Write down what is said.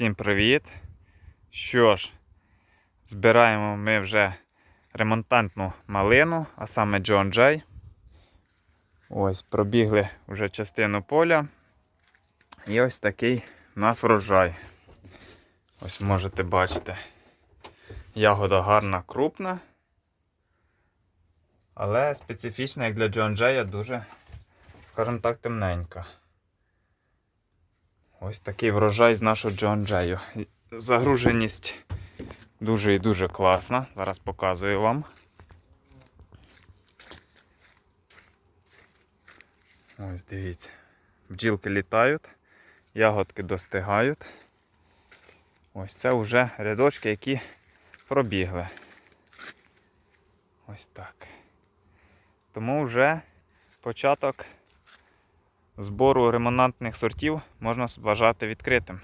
Всім привіт! Що ж, збираємо ми вже ремонтантну малину, а саме John Jay. Ось, пробігли вже частину поля. І ось такий у нас врожай. Ось можете бачити. Ягода гарна, крупна. Але специфічна, як для John Jay, дуже, скажімо так, темненька. Ось такий врожай з нашого Джон Джею. Загруженість дуже і дуже класна. Зараз показую вам. Ось дивіться. Бджілки літають, ягодки достигають. Ось це вже рядочки, які пробігли. Ось так. Тому вже початок збору ремонантних сортів можна вважати відкритим.